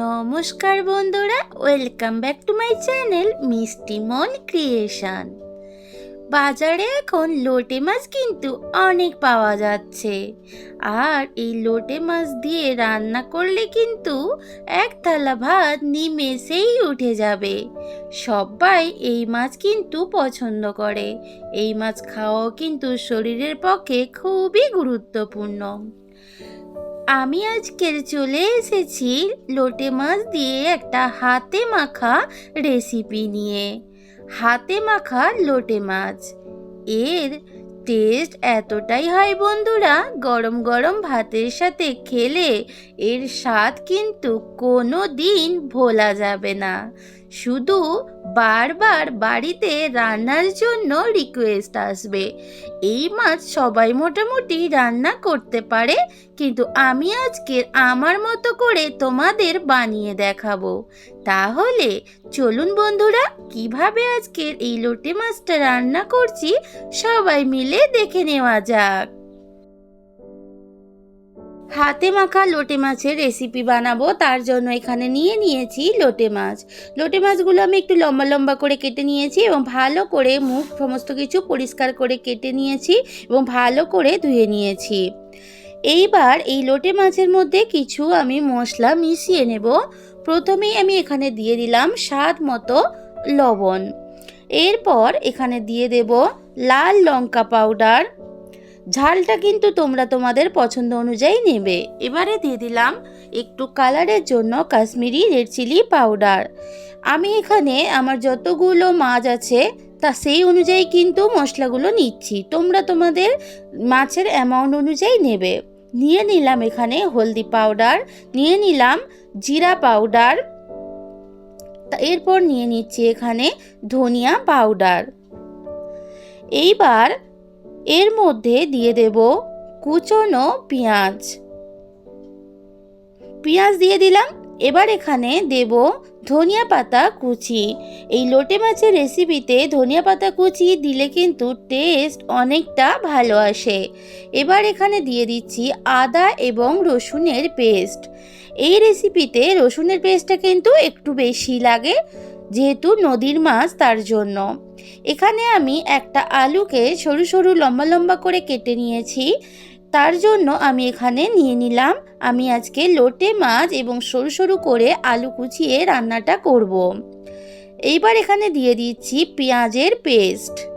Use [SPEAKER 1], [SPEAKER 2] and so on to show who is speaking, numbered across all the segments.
[SPEAKER 1] নমস্কার বন্ধুরা welcome back to my channel Mishti Mon creation বাজারে এখন লোটে মাছ কিন্তু অনেক পাওয়া যাচ্ছে। আর এই লোটে মাছ দিয়ে রান্না করলে কিন্তু এক থালা ভাত নিমেষেই উঠে যাবে। সবাই এই মাছ কিন্তু পছন্দ করে। এই মাছ খাওয়াও কিন্তু শরীরের পক্ষে খুবই গুরুত্বপূর্ণ। আমি আজকের চলে এসেছি লোটে মাছ দিয়ে একটা হাতে মাখা রেসিপি নিয়ে। হাতে মাখা লোটে মাছ। এর টেস্ট এতটাই হয় বন্ধুরা, গরম গরম ভাতের সাথে খেলে এর স্বাদ কিন্তু কোনো দিন ভোলা যাবে না। শুধু বারবার বাড়িতে রান্নার জন্য রিকোয়েস্ট আসবে। এই মাছ সবাই মোটামুটি রান্না করতে পারে, কিন্তু আমি আজকে আমার মতো করে তোমাদের বানিয়ে দেখাবো। তাহলে চলুন বন্ধুরা, কীভাবে আজকের এই লোটে মাছটা রান্না করছি সবাই মিলে দেখে নেওয়া যাক। হাতে মাখা লোটে মাছের রেসিপি বানাবো, তার জন্য এখানে নিয়ে নিয়েছি লোটে মাছ। লোটে মাছগুলো আমি একটু লম্বা লম্বা করে কেটে নিয়েছি এবং ভালো করে মুখ সমস্ত কিছু পরিষ্কার করে কেটে নিয়েছি এবং ভালো করে ধুয়ে নিয়েছি। এইবার এই লোটে মাছের মধ্যে কিছু আমি মশলা মিশিয়ে নেব। প্রথমেই আমি এখানে দিয়ে দিলাম স্বাদ মতো লবণ। এরপর এখানে দিয়ে দেব লাল লঙ্কা পাউডার ঝালটা কিন্তু তোমরা তোমাদের পছন্দ অনুযায়ী নেবে। এবারে দিয়ে দিলাম একটু কালারের জন্য কাশ্মীরি রেড চিলি পাউডার। আমি এখানে আমার যতগুলো মাছ আছে, তা সেই অনুযায়ী কিন্তু মশলাগুলো নিচ্ছি। তোমরা তোমাদের মাছের অ্যামাউন্ট অনুযায়ী নেবে। নিয়ে নিলাম এখানে হলদি পাউডার, নিয়ে নিলাম জিরা পাউডার। এরপর নিয়ে নিচ্ছি এখানে ধনিয়া পাউডার। এইবার এর মধ্যে দিয়ে দেব কুচনো পেঁয়াজ। পেঁয়াজ দিয়ে দিলাম, এবার এখানে দেব ধনিয়া পাতা কুচি। এই লোটে মাছের রেসিপিতে ধনিয়া পাতা কুচি দিলে কিন্তু টেস্ট অনেকটা ভালো আসে। এবার এখানে দিয়ে দিচ্ছি আদা এবং রসুনের পেস্ট এই রেসিপিতে রসুনের পেস্টটা কিন্তু একটু বেশি লাগে যেহেতু নদীর মাছ তার জন্য। এখানে আমি একটা আলুকে সরু সরু লম্বা লম্বা করে কেটে নিয়েছি। তার জন্য আমি এখানে নিয়ে নিলাম। আমি আজকে লোটে মাছ এবং সরু সরু করে আলু কুচিয়ে রান্নাটা করব। এইবার এখানে দিয়ে দিচ্ছি পেঁয়াজের পেস্ট।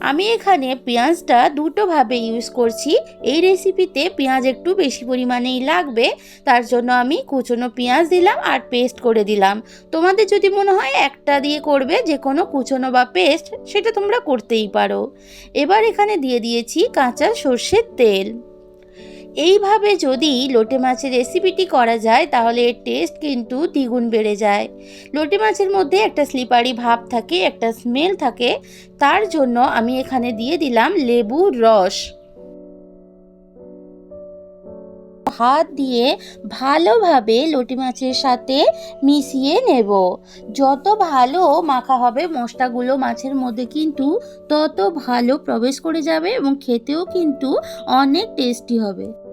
[SPEAKER 1] আমি এখানে পেঁয়াজটা দুটোভাবে ইউজ করছি। এই রেসিপিতে পেঁয়াজ একটু বেশি পরিমাণেই লাগবে, তার জন্য আমি কুচনো পেঁয়াজ দিলাম আর পেস্ট করে দিলাম। তোমাদের যদি মনে হয় একটা দিয়ে করবে যে কোনো কুচনো বা পেস্ট সেটা তোমরা করতেই পারো। এবার এখানে দিয়ে দিয়েছি কাঁচা সর্ষের তেল। এইভাবে যদি লোটে মাছের রেসিপিটি করা যায়, তাহলে এর টেস্ট কিন্তু দ্বিগুণ বেড়ে যায়। লোটে মাছের মধ্যে একটা স্লিপারি ভাব থাকে, একটা স্মেল থাকে, তার জন্য আমি এখানে দিয়ে দিলাম লেবুর রস। হাত দিয়ে ভালোভাবে লটি মাছের সাথে মিশিয়ে নেব। যত ভালো মাখা হবে, মশলাগুলো মাছের মধ্যে কিন্তু তত ভালো প্রবেশ করে যাবে এবং খেতেও কিন্তু অনেক টেস্টি হবে।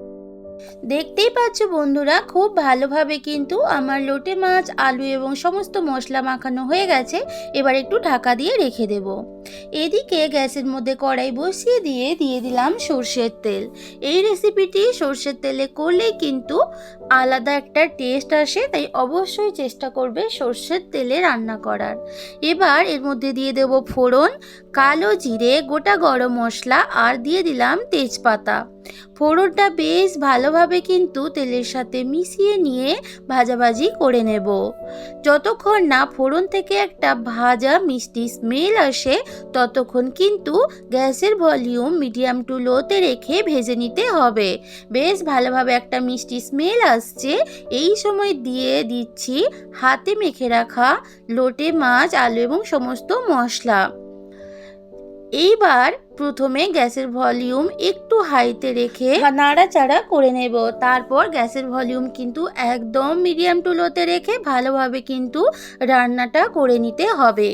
[SPEAKER 1] দেখতেই পাচ্ছ বন্ধুরা, খুব ভালোভাবে কিন্তু আমার লোটে মাছ, আলু এবং সমস্ত মশলা মাখানো হয়ে গেছে। এবার একটু ঢাকা দিয়ে রেখে দেব। এদিকে গ্যাসের মধ্যে কড়াই বসিয়ে দিয়ে দিয়ে দিলাম সর্ষের তেল। এই রেসিপিটি সর্ষের তেলে করলেই কিন্তু আলাদা একটা টেস্ট আসে, তাই অবশ্যই চেষ্টা করবে সর্ষের তেলে রান্না করার। এবার এর মধ্যে দিয়ে দেব ফোড়ন, কালো জিরে, গোটা গরম মশলা, আর দিয়ে দিলাম তেজপাতা। ফোড়নটা বেশ ভালোভাবে কিন্তু তেলের সাথে মিশিয়ে নিয়ে ভাজাভাজি করে নেব। যতক্ষণ না ফোড়ন থেকে একটা ভাজা মিষ্টি স্মেল আসে, ততক্ষণ কিন্তু গ্যাসের ভলিউম মিডিয়াম টু লোতে রেখে ভেজে নিতে হবে। বেশ ভালোভাবে একটা মিষ্টি স্মেল আসছে। এই সময় দিয়ে দিচ্ছি হাতে মেখে রাখা লোটে মাছ, আলু এবং সমস্ত মশলা। এইবার প্রথমে গ্যাসের ভলিউম একটু হাইতে রেখে নাড়াচাড়া করে নেব। তারপর গ্যাসের ভলিউম কিন্তু একদম মিডিয়াম টু লোতে রেখে ভালোভাবে কিন্তু রান্নাটা করে নিতে হবে।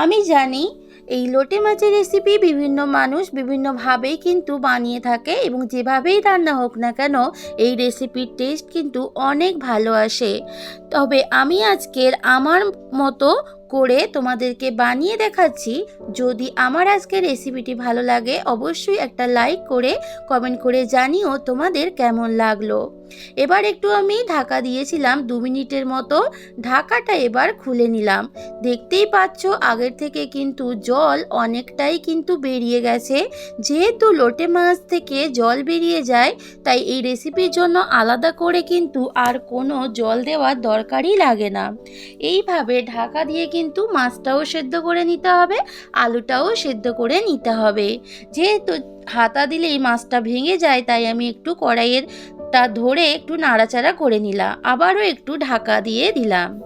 [SPEAKER 1] আমি জানি এই লোটে মাছের রেসিপি বিভিন্ন মানুষ বিভিন্নভাবেই কিন্তু বানিয়ে থাকে এবং যেভাবেই রান্না হোক না কেন, এই রেসিপির টেস্ট কিন্তু অনেক ভালো আসে। তবে আমি আজকের আমার মতো করে তোমাদেরকে বানিয়ে দেখাচ্ছি। যদি আমার আজকে রেসিপিটি ভালো লাগে, অবশ্যই একটা লাইক করে কমেন্ট করে জানিও তোমাদের কেমন লাগল। এবার একটু আমি ঢাকা দিয়েছিলাম দু মিনিটের মতো। ঢাকাটা এবার খুলে নিলাম। দেখতেই পাচ্ছ, আগের থেকে কিন্তু জল অনেকটাই কিন্তু বেরিয়ে গেছে। যেহেতু লোটে মাছ থেকে জল বেরিয়ে যায়, তাই এই রেসিপির জন্য আলাদা করে কিন্তু আর কোনো জল দেওয়ার দরকারই লাগে না। এইভাবে ঢাকা দিয়ে কিন্তু মাছটাও সেদ্ধ করে নিতে হবে, আলুটাও সেদ্ধ করে নিতে হবে। যেহেতু হাতা দিলেই মাছটা ভেঙে যায়, তাই আমি একটু কড়াইয়ের টা ধরে একটু নাড়াচাড়া করে নিলাম। আবারও একটু ঢাকা দিয়ে দিলাম।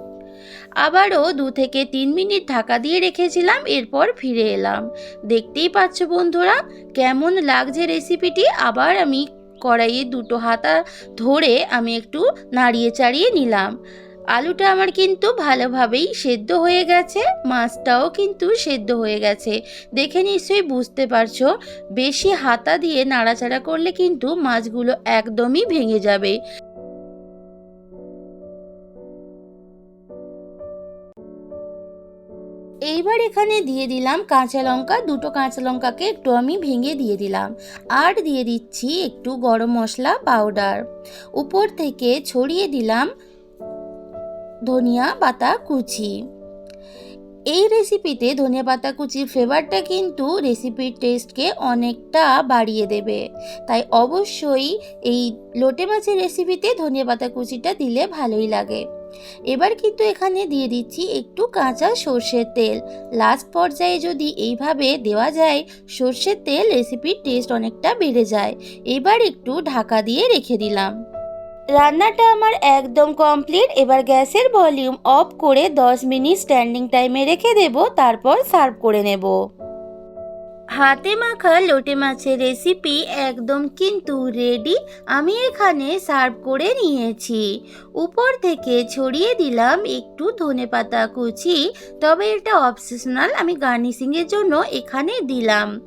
[SPEAKER 1] আবারও দু থেকে তিন মিনিট ঢাকা দিয়ে রেখেছিলাম, এরপর ফিরে এলাম। দেখতেই পাচ্ছ বন্ধুরা, কেমন লাগছে রেসিপিটি। আবার আমি কড়াইয়ে দুটো হাতা ধরে আমি একটু নাড়িয়ে চাড়িয়ে নিলাম। আলুটা আমার কিন্তু ভালোভাবেই সেদ্ধ হয়ে গেছে, মাছটাও কিন্তু সেদ্ধ হয়ে গেছে। দেখে নিশ্চয়ই বুঝতে পারছ, বেশি হাতা দিয়ে নাড়াচাড়া করলে কিন্তু মাছগুলো একদমই ভেঙে যাবে। এইবার এখানে দিয়ে দিলাম কাঁচা লঙ্কা, দুটো কাঁচা লঙ্কাকে একটু আমি ভেঙে দিয়ে দিলাম। আর দিয়ে দিচ্ছি একটু গরম মশলা, পাউডার। উপর থেকে ছড়িয়ে দিলাম ধনিয়া পাতা কুচি। এই রেসিপিতে ধনিয়া পাতা কুচির ফ্লেভারটা কিন্তু রেসিপির টেস্টকে অনেকটা বাড়িয়ে দেবে। তাই অবশ্যই এই লোটে মাছের রেসিপিতে ধনিয়া পাতা কুচিটা দিলে ভালোই লাগে। এবার কিন্তু এখানে দিয়ে দিচ্ছি একটু কাঁচা সর্ষের তেল। লাস্ট পর্যায়ে যদি এইভাবে দেওয়া যায়, সর্ষের তেল রেসিপির টেস্ট অনেকটা বেড়ে যায়। এবার একটু ঢাকা দিয়ে রেখে দিলাম। রান্নাটা আমার একদম কমপ্লিট। এবার গ্যাসের ভলিউম অফ করে 10 মিনিট স্ট্যান্ডিং টাইমে রেখে দেব, তারপর সার্ভ করে নেব। হাতে মাখা লোটে মাছের রেসিপি একদম কিন্তু রেডি। আমি এখানে সার্ভ করে নিয়েছি। উপর থেকে ছড়িয়ে দিলাম একটু ধনে পাতা কুচি, তবে এটা অপশনাল। আমি গার্নিশিংয়ের জন্য এখানে দিলাম।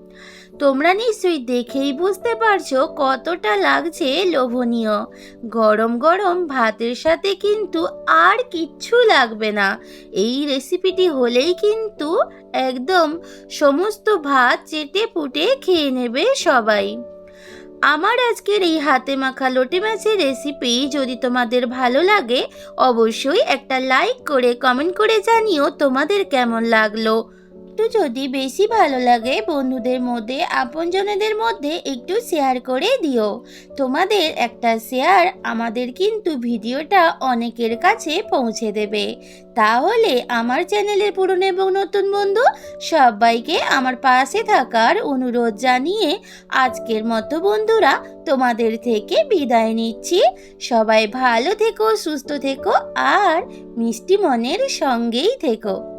[SPEAKER 1] তোমরা নিশ্চয়ই দেখেই বুঝতে পারছ কতটা লাগছে লোভনীয়। গরম গরম ভাতের সাথে কিন্তু আর কিচ্ছু লাগবে না। এই রেসিপিটি হলেই কিন্তু একদম সমস্ত ভাত চেটে পুটে খেয়ে নেবে সবাই। আমার আজকের এই হাতে মাখা লোটে মাছের রেসিপি যদি তোমাদের ভালো লাগে, অবশ্যই একটা লাইক করে কমেন্ট করে জানিও তোমাদের কেমন লাগল। একটু যদি বেশি ভালো লাগে বন্ধুদের মধ্যে, আপনজনেদের মধ্যে একটু শেয়ার করে দিও। তোমাদের একটা শেয়ার আমাদের কিন্তু ভিডিওটা অনেকের কাছে পৌঁছে দেবে। তাহলে আমার চ্যানেলের পুরনো এবং নতুন বন্ধু, সবাইকে আমার পাশে থাকার অনুরোধ জানিয়ে আজকের মতো বন্ধুরা তোমাদের থেকে বিদায় নিচ্ছি। সবাই ভালো থেকো, সুস্থ থেকো আর মিষ্টি মনের সঙ্গেই থেকো।